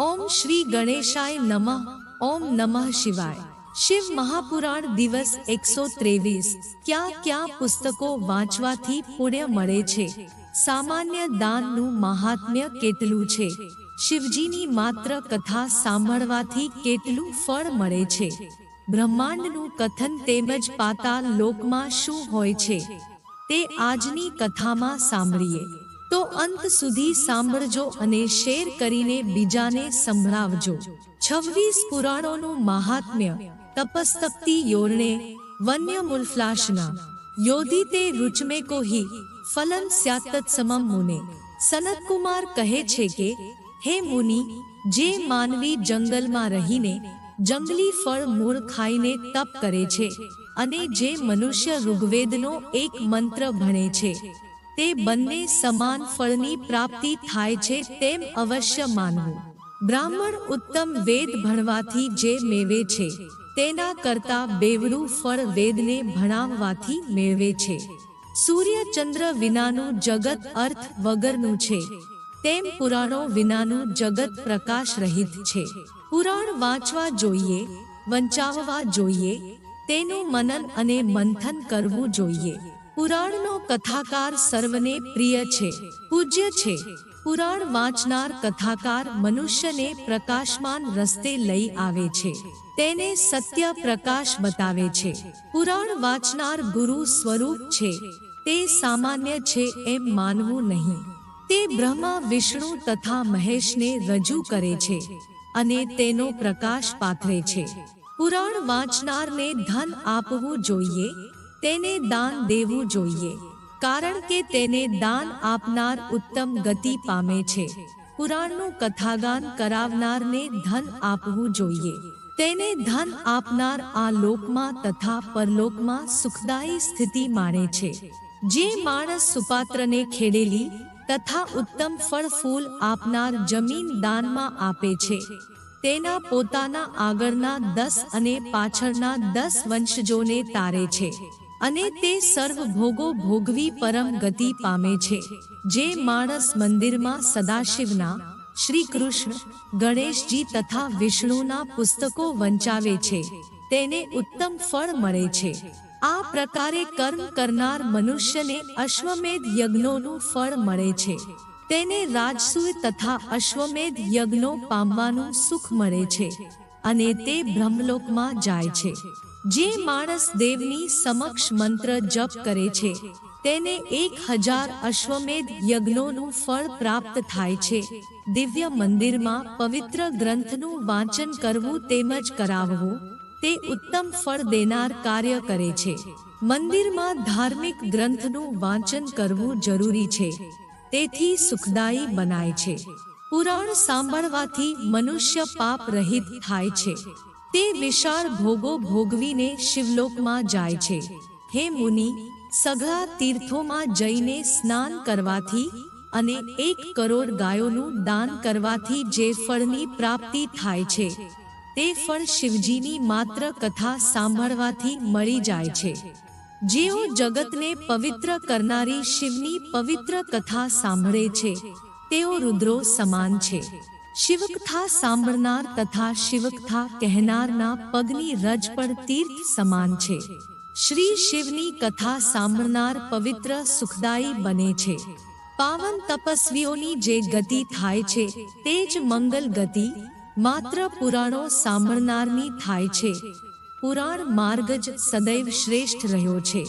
ઓમ શ્રી ગણેશાય નમઃ, ઓમ નમઃ શિવાય. શિવ મહાપુરાણ દિવસ એકસો ત્રેવીસ. ક્યાં ક્યાં પુસ્તકો વાંચવાથી પુણ્ય મળે છે? સામાન્ય દાનનું મહાત્મ્ય કેટલું છે? શિવજીની માત્ર કથા સાંભળવાથી કેટલું ફળ મળે છે? બ્રહ્માંડનું કથન તેમજ પાતાલ લોકમાં શું હોય છે? તે આજની કથામાં સાંભળીએ. તો અંત સુધી સાંભળજો અને શેર કરીને બીજાને સંભળાવજો. છવ્વીસ પુરાણોનું મહાત્મ્ય, તપસ્તપ્તિ યોરણે વન્ય મુલફ્લાશના યોધિતે રૂચમે કોહી ફલન સ્યાતત સમમ મુને. સનતકુમાર કહે છે કે, હે મુનિ, જે માનવી જંગલમાં રહીને જંગલી ફળ મૂળ ખાઈને તપ કરે છે અને જે મનુષ્ય ઋગ્વેદનો એક મંત્ર ભણે છે તે બંને સમાન ફળની પ્રાપ્તિ થાય છે તેમ અવશ્ય માનવું. બ્રાહ્મણ ઉત્તમ વેદ ભણવાથી જે મેળવે છે, તેના કરતા બેવડું ફળ વેદને ભણાવવાથી મેળવે છે. સૂર્ય ચંદ્ર વિનાનું જગત અર્થ વગરનું છે. તેમ પુરાણો વિનાનું જગત પ્રકાશ રહિત છે. પુરાણ વાંચવા જોઈએ, વંચાવવા જોઈએ, તેનું મનન અને મંથન કરવું જોઈએ. પુરાણનો કથાકાર સર્વને પ્રિય છે, પૂજ્ય છે. પુરાણ વાંચનાર કથાકાર મનુષ્યને પ્રકાશમાન રસ્તે લઈ આવે છે. તેને સત્ય પ્રકાશ બતાવે છે. પુરાણ વાંચનાર ગુરુ સ્વરૂપ છે. તે સામાન્ય છે એમ માનવું નહીં. તે બ્રહ્મા, વિષ્ણુ તથા મહેશને રજૂ કરે છે અને તેનો પ્રકાશ પાથરે છે. પુરાણ વાંચનારને ધન આપવું જોઈએ તેને દાન દેવું જોઈએ, કારણ કે તેને દાન આપનાર ઉત્તમ ગતિ પામે છે. પુરાણનું કથાગાન કરાવનારને ધન આપવું જોઈએ. તેને ધન આપનાર આ લોકમાં તથા પરલોકમાં સુખદાયી સ્થિતિ માણે છે. જે માણસ સુપાત્રને ખેડેલી તથા ઉત્તમ ફળ ફૂલ આપનાર જમીન દાનમાં આપે છે. તેના પોતાના આગળના દસ અને પાછળના દસ વંશજોને તારે છે. અને તે સર્વ ભોગો ભોગવી પરમ ગતિ પામે છે જે માણસ મંદિરમાં સદાશિવના શ્રી કૃષ્ણ ગણેશજી તથા વિષ્ણુના પુસ્તકો વંચાવે છે તેને ઉત્તમ ફળ મળે છે. આ પ્રકારે કર્મ કરનાર મનુષ્યને અશ્વમેધ યજ્ઞોનું ફળ મળે છે. તેને રાજસૂય તથા અશ્વમેધ યજ્ઞો પામવાનું સુખ મળે છે અને તે બ્રહ્મલોકમાં જાય છે. જે માણસ દેવની સમક્ષ મંત્ર જપ કરે છે, તેને એક હજાર અશ્વમેધ યજ્ઞોનું ફળ પ્રાપ્ત થાય છે. દિવ્ય મંદિરમાં પવિત્ર ગ્રંથનું વાંચન કરવું તેમજ કરાવવું, તે ઉત્તમ ફળ દેનાર કાર્ય કરે છે. મંદિરમાં ધાર્મિક ગ્રંથનું વાંચન કરવું જરૂરી છે, તેથી સુખદાયી બનાય છે. પુરાણ સાંભળવાથી મનુષ્ય પાપ રહિત થાય છે. તે વિશાળ ભોગો ભોગવીને શિવલોકમાં જાય છે. હે મુનિ, સઘળા તીર્થોમાં જઈને સ્નાન કરવાથી અને એક કરોડ ગાયોનું દાન કરવાથી જે ફળની પ્રાપ્તિ થાય છે, તે ફળ શિવજીની માત્ર કથા સાંભળવાથી મળી જાય છે. જેઓ જગતને પવિત્ર કરનારી શિવની પવિત્ર કથા સાંભળે છે, તેઓ રુદ્રો સમાન છે. શિવકથા સાંભળનાર તથા શિવકથા કહેનારના પગની રજ પર તીર્થ સમાન છે. શ્રી શિવની કથા સાંભળનાર પવિત્ર સુખદાયી બને છે. પાવન તપસ્વીઓની જે ગતિ થાય છે, તે જ મંગલ ગતિ માત્ર પુરાણો સાંભળનારની થાય છે. પુરાણ માર્ગ જ સદૈવ શ્રેષ્ઠ રહ્યો છે.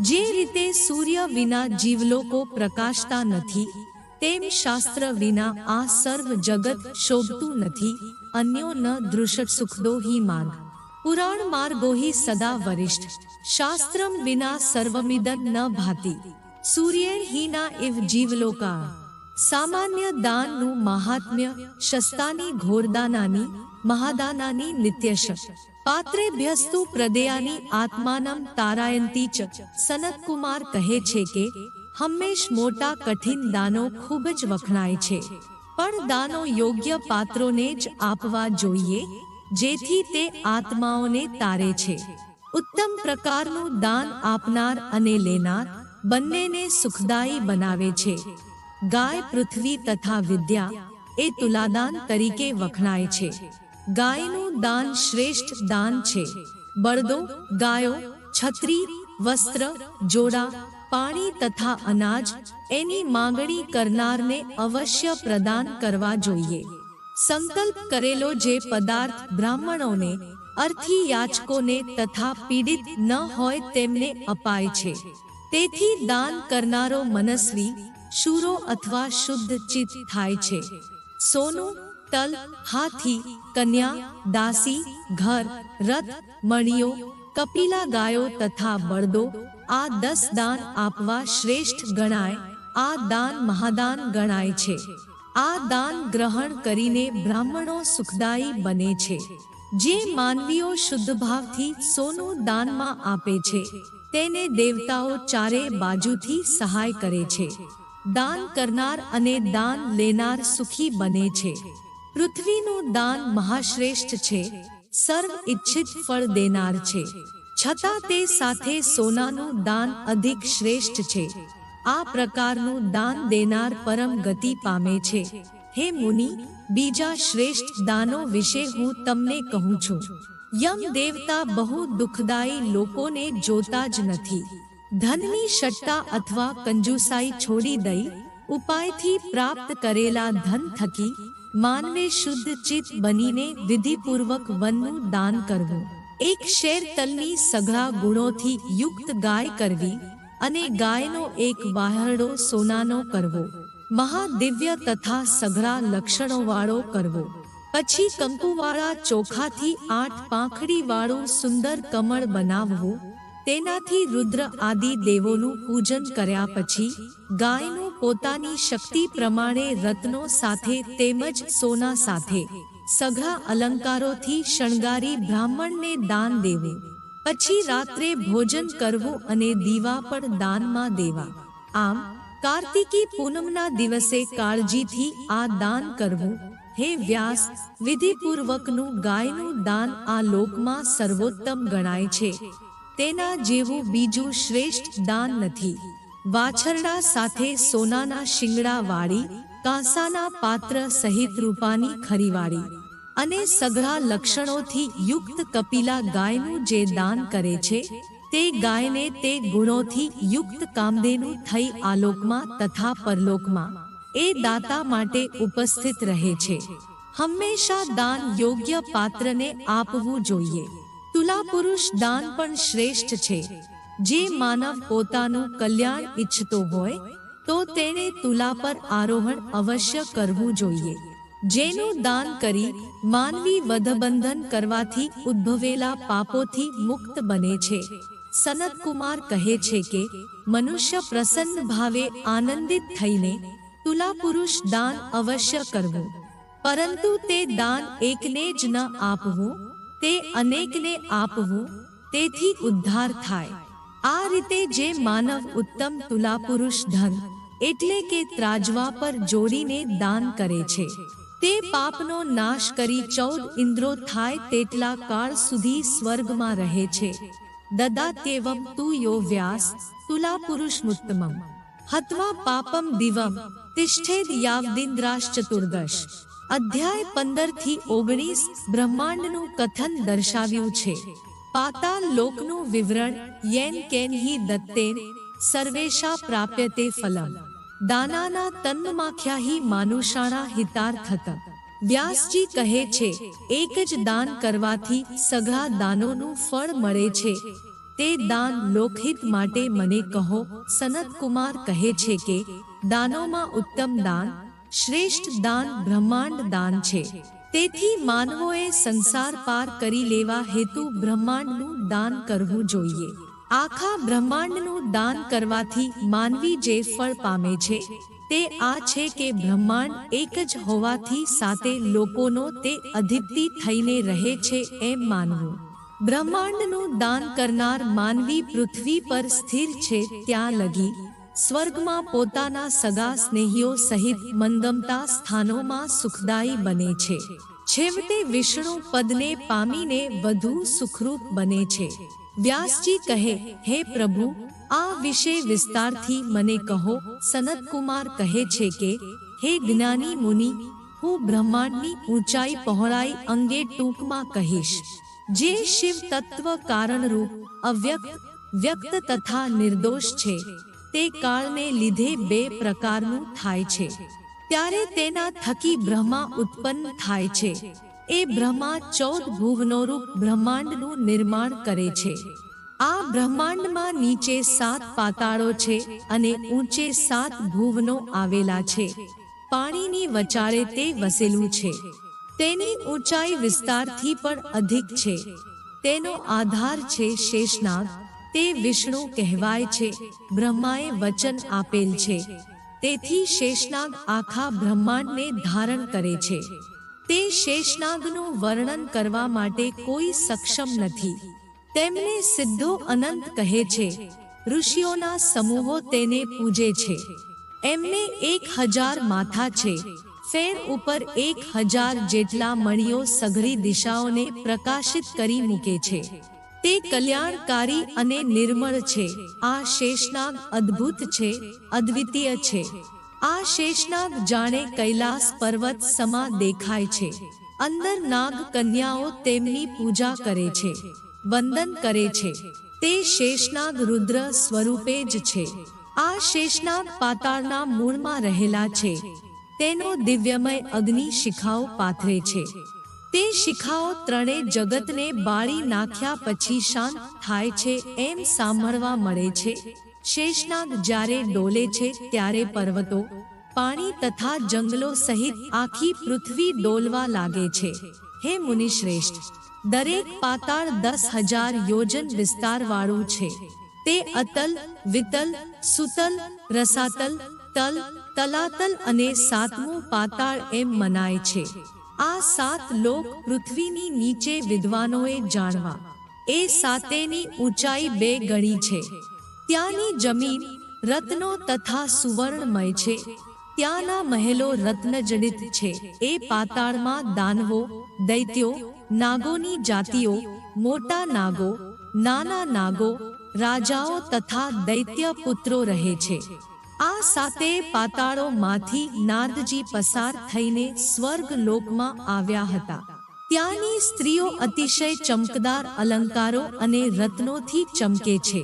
જે રીતે સૂર્ય વિના જીવલોકો પ્રકાશતા નથી તેમ શાસ્ત્ર વિના આ સર્વ જગત શોભતું નથી, અન્યો ન દૃષટ સુખદો હિ માર્ગ. પુરાણ માર્ગો હિ સદા વરિષ્ઠ, શાસ્ત્રમ વિના સર્વમિદન ન ભાતી. સૂર્ય હિના ઇવ જીવલોકા. સામાન્ય દાનનું મહાત્મ્ય શસ્તાની ઘોરદાનાની, મહાદાનાની નિત્યશ. પાત્રે ભ્યસ્તુ પ્રદેયાની આત્માનમ તારાયંતી ચ, સનતકુમાર કહે છે કે હંમેશ મોટા કઠિન દાનો ખૂબ જ વખણાય છે. પણ દાનો યોગ્ય પાત્રોને જ આપવા જોઈએ, જેથી તે આત્માઓને તારે છે. ઉત્તમ પ્રકારનું દાન આપનાર અને લેનાર બંનેને સુખદાયી બનાવે છે. ગાય પૃથ્વી તથા વિદ્યા એ તુલાદાન તરીકે વખણાય છે. ગાયનું દાન શ્રેષ્ઠ દાન છે. બળદો, ગાયો, છત્રી, વસ્ત્ર, જોડા પાણી તથા અનાજ એની માંગણી કરનારને અવશ્ય પ્રદાન કરવા જોઈએ સંકલ્પ કરેલો જે પદાર્થ બ્રાહ્મણોને અર્થી યાચકોને તથા પીડિત ન હોય તેમને અપાય છે તેથી દાન કરનારો મનસ્વી શૂરો અથવા શુદ્ધ ચિત્ત થાય છે સોનું તલ હાથી કન્યા દાસી ઘર રથ મણીઓ કપિલા ગાયો તથા બળદો, આ દસ દાન આપવા શ્રેષ્ઠ ગણાય, આ દાન મહાદાન ગણાય છે. આ દાન ગ્રહણ કરીને બ્રાહ્મણો સુખદાયી બને છે. જે માનવીઓ શુદ્ધ ભાવથી સોનું દાનમાં આપે છે, તેને દેવતાઓ ચારે બાજુથી સહાય કરે છે. દાન કરનાર અને દાન લેનાર સુખી બને છે. પૃથ્વીનું દાન મહાશ્રેષ્ઠ છે સર્વ ઈચ્છિત ફળ દેનાર છે. છતાં તે સાથે સોનાનું દાન અધિક શ્રેષ્ઠ છે. આ પ્રકારનું દાન દેનાર પરમ ગતિ પામે છે. હે મુનિ, બીજા શ્રેષ્ઠ દાનો વિશે હું તમને કહું છું. યમ દેવતા બહુ દુઃખદાયી લોકોને જોતા જ નથી. ધનની સટ્ટા અથવા કંજુસાઈ છોડી દઈ, ઉપાયથી પ્રાપ્ત કરેલા ધન થકી માનવે શુદ્ધ ચિત્ત બનીને વિધિપૂર્વક વનનું દાન કરવું. એક શેર તલની સઘળા ગુણોથી યુક્ત ગાય કરવી અને ગાયનો એક વાહરડો સોનાનો કરવો. મહાદિવ્ય તથા સઘળા લક્ષણોવાળો કરવો. પછી કંકુવાળા ચોખાથી આઠ પાંખડી વાળું સુંદર કમળ બનાવવું. તેનાથી રુદ્ર આદિ દેવોનું પૂજન કર્યા પછી ગાયનું પોતાની શક્તિ પ્રમાણે રત્નો સાથે તેમજ સોના સાથે. સઘળા અલંકારોથી શણગારી બ્રાહ્મણને દાન દેવું. પછી રાત્રે ભોજન કરવું અને દીવા પણ દાનમાં દેવા. આમ, કાર્તિકી પૂનમના દિવસે કાળજીથી આ દાન કરવું. હે વ્યાસ, વિધિપૂર્વકનું ગાયનું દાન આ લોકમાં સર્વોત્તમ ગણાય છે. તેના જેવું બીજું શ્રેષ્ઠ દાન નથી. વાછરડા સાથે સોનાના શિંગડા વાળી કાંસાના પાત્ર સહિત રૂપાની ખરીવાળી અને સઘળા લક્ષણોથી યુક્ત કપિલા ગાયનું જે દાન કરે છે, તે ગાયને તે ગુણોથી યુક્ત કામદેનું થઈ આલોકમાં તથા પરલોકમાં, એ દાતા માટે ઉપસ્થિત રહે છે. હંમેશા દાન યોગ્ય પાત્રને આપવું જોઈએ. તુલા પુરુષ દાન પણ શ્રેષ્ઠ છે. જે માનવ પોતાનું કલ્યાણ ઈચ્છતો હોય, તો તેણે તુલા પર આરોહણ અવશ્ય કરવું જોઈએ. જેનું દાન કરી માનવી વધબંધન કરવાથી ઉદ્ભવેલા પાપોથી મુક્ત બને છે. સનત કુમાર કહે છે કે, મનુષ્ય પ્રસન્ન ભાવે આનંદિત થઈને તુલા પુરુષ દાન અવશ્ય કરવું. પરંતુ તે દાન એકને જ ન આપવું, તે અનેકને આપવું, તેથી ઉદ્ધાર થાય. આ રીતે જે માનવ ઉત્તમ તુલા પુરુષ ધન, એટલે કે ત્રાજવા પર જોડીને દાન કરે છે, તે પાપનો નાશ કરી ચૌદ ઇન્દ્રો થાય તેટલા કાળ સુધી સ્વર્ગમાં રહે છે. દદા તેવમ તુ યો વ્યાસ તુલા પુરુષમુત્તમમ હત્વા પાપમ દિવમ, તિષ્ઠેદ યાવદિન્દ્રાશ ચતુર્દશ અધ્યાય પંદરથી ઓગણીસ બ્રહ્માંડનું કથન દર્શાવ્યું છે. પાતાલ લોકનું વિવરણ યેન કેન હી દત્તેન સર્વેશા પ્રાપ્યતે ફલમ. દાનાના તન્માખ્યા હિ માનુષાણા હિતાર્થત વ્યાસજી કહે છે, એક જ દાન કરવાથી સઘળા દાનોનું ફળ મળે છે. તે દાન લોકહિત માટે મને કહો. સનત કુમાર કહે છે કે, દાનોમાં ઉત્તમ દાન, શ્રેષ્ઠ દાન બ્રહ્માંડ દાન છે. તેથી માનવોએ સંસાર પાર કરી લેવા હેતુ બ્રહ્માંડનું દાન કરવું જોઈએ. આખા બ્રહ્માંડનું દાન કરવાથી માનવી જે ફળ પામે છે, તે આ છે કે બ્રહ્માંડ એક જ હોવાથી સાથે લોકોનો તે અધિપતિ થઈને રહે છે એમ માનવું. બ્રહ્માંડનું દાન કરનાર માનવી પૃથ્વી પર સ્થિર છે ત્યાં લગી સ્વર્ગમાં પોતાના સગા સ્નેહીઓ સહિત મનગમતા સ્થાનોમાં સુખદાયી બને છે. છેવટે વિષ્ણુ પદને પામીને વધુ સુખરૂપ બને છે. વ્યાસજી કહે, હે પ્રભુ, આ વિશે વિસ્તારથી મને કહો. સનત કુમાર કહે છે કે, હે જ્ઞાની મુનિ, હું બ્રહ્માંડની ઊંચાઈ પહોળાઈ અંગે ટૂંકમાં કહીશ. જે શિવ તત્વ કારણરૂપ અવ્યક્ત, વ્યક્ત તથા નિર્દોષ છે. તે કાળને લીધે બે પ્રકારનું થાય છે. ત્યારે તેના થકી બ્રહ્મા ઉત્પન્ન થાય છે. એ બ્રહ્મા ચૌદ ભુવનોરૂપ બ્રહ્માંડનું નિર્માણ કરે છે. આ બ્રહ્માંડમાં નીચે સાત પાતાળો છે અને ઊંચે સાત ભુવનો આવેલા છે. પાણીની વચાળે તે વસેલું છે. તેની ઊંચાઈ વિસ્તારથી પણ અધિક છે. તેનો આધાર છે શેષનાગ. તે વિષ્ણુ કહેવાય છે, બ્રહ્માએ વચન આપેલ છે. તેથી શેષનાગ આખા બ્રહ્માંડને ધારણ કરે છે. તે શેષનાગનું વર્ણન કરવા માટે કોઈ સક્ષમ નથી. તેમને સિદ્ધો અનંત કહે છે. ઋષિઓના સમૂહો તેને પૂજે છે. એમને એક હજાર માથા છે. ફેર ઉપર એક હજાર જેટલા મણીઓ સઘળી દિશાઓને પ્રકાશિત કરી મૂકે છે. તે કલ્યાણકારી અને નિર્મળ છે. આ શેષનાગ અદ્ભુત છે, અદ્વિતીય છે. આ શેષનાગ જાણે કૈલાસ પર્વત સમા દેખાય છે. અંદર નાગ કન્યાઓ તેમની પૂજા કરે છે, વંદન કરે છે. તે શેષનાગ રુદ્ર સ્વરૂપે જ છે. આ શેષનાગ પાતાળના મૂળમાં રહેલા છે. તેનો દિવ્યમય અગ્નિ શિખાઓ પાથરે છે. તે શિખાઓ ત્રણે જગતને બાળી નાખ્યા પછી શાંત થાય છે, એમ સાંભળવા મળે છે. શેષનાગ જ્યારે ડોલે છે ત્યારે પર્વતો, પાણી તથા જંગલો સહિત આખી પૃથ્વી ડોલવા લાગે છે. હે મુનિશ્રેષ્ઠ, દરેક પાતાળ દસ હજાર યોજન વિસ્તારવાળું છે. તે અતલ, વિતલ, સુતલ, રસાતલ, તલ, તલાતલ અને સાતમું પાતાળ એમ મનાય છે. આ સાત લોક પૃથ્વીની નીચે વિદ્વાનોએ જાણવા. એ સાતેની ઊંચાઈ બે ગણી છે. ત્યાંની જમીન રત્નો તથા સુવર્ણમય છે. ત્યાંના મહેલો રત્નજડિત છે. એ પાતાળમાં દાનવો, દૈત્યો, નાગોની જાતિઓ, મોટા નાગો, નાના નાગો, રાજાઓ તથા દૈત્ય પુત્રો રહે છે. આ સાતે પાતાળોમાંથી નારદજી પસાર થઈને સ્વર્ગ લોકમાં આવ્યા હતા. ત્યાંની સ્ત્રીઓ અતિશય ચમકદાર, અલંકારો અને રત્નોથી ચમકે છે.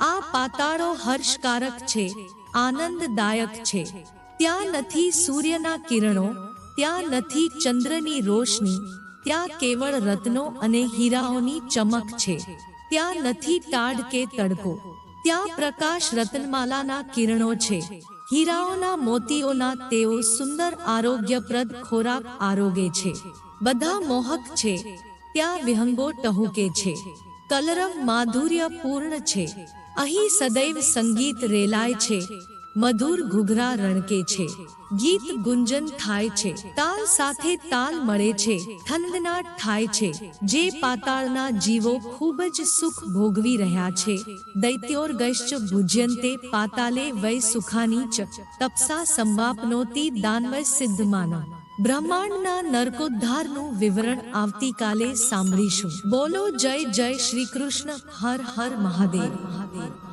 આ પાતાળો હર્ષકારક છે, આનંદદાયક છે. ત્યાં નથી સૂર્યના કિરણો, ત્યાં નથી ચંદ્રની રોશની, ત્યાં કેવળ રત્નો અને હીરાઓની ચમક છે. ત્યાં નથી ટાઢ કે તડકો. ત્યાં પ્રકાશ રતનમાલાના કિરણો છે. હીરાઓના મોતીઓના તેઓ સુંદર આરોગ્યપ્રદ ખોરાક આરોગે છે. બધા મોહક છે. ત્યાં વિહંગો ટહુકે છે. કલરવ માધુર્ય પૂર્ણ છે. અહીં સદૈવ સંગીત રેલાય છે. મધુર ઘુઘરા રણકે છે. ગીત ગુંજન થાય છે. તાલ સાથે તાલ મળે છે. થનગનાટ થાય છે. જે પાતાળના જીવો ખૂબ જ સુખ ભોગવી રહ્યા છે. દૈત્યોર દૈત્યોર્ગશ્ચ ભુજ્યંતે પાતાલે વૈ સુખાની ચ. તપસા સંવાપનોતી દાનવય સિદ્ધમાનો. બ્રહ્માંડના નરકોદ્ધારનું વિવરણ આવતીકાલે સાંભળીશું. બોલો જય જય શ્રી કૃષ્ણ. હર હર મહાદેવ મહાદેવ.